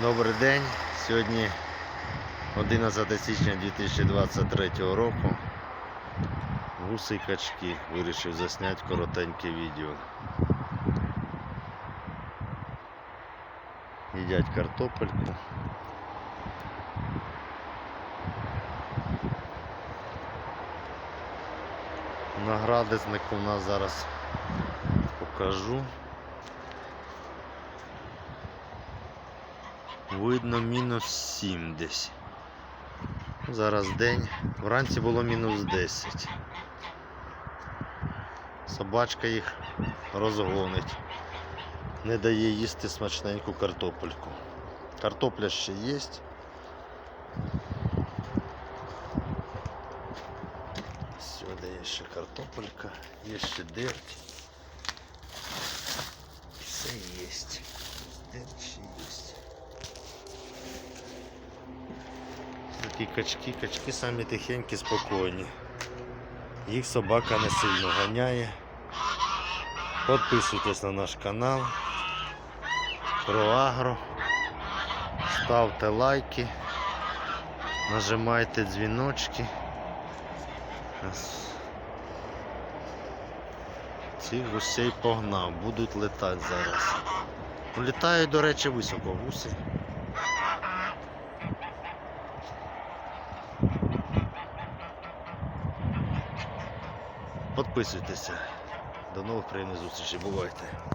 Добрий день. Сьогодні 11 січня 2023 року. Гуси качки. Вирішив засняти коротеньке відео. Їдять картопельку. Наградисник у нас зараз покажу. Видно мінус 7 десь. Зараз день. Вранці було мінус 10. Собачка їх розгонить. Не дає їсти смачненьку картопельку. Картопля ще є. Сюди є ще картопелька, є ще дерть. Все є. Дерть ще є. Такі качки, качки самі тихенькі, спокійні. Їх собака не сильно ганяє. Підписуйтесь на наш канал. Про агро. Ставте лайки. Нажимайте дзвіночки. Цих гусей погнав, будуть летати зараз. Літають, до речі, високо гуси. Підписуйтеся. До нових приємних зустрічей. Бувайте.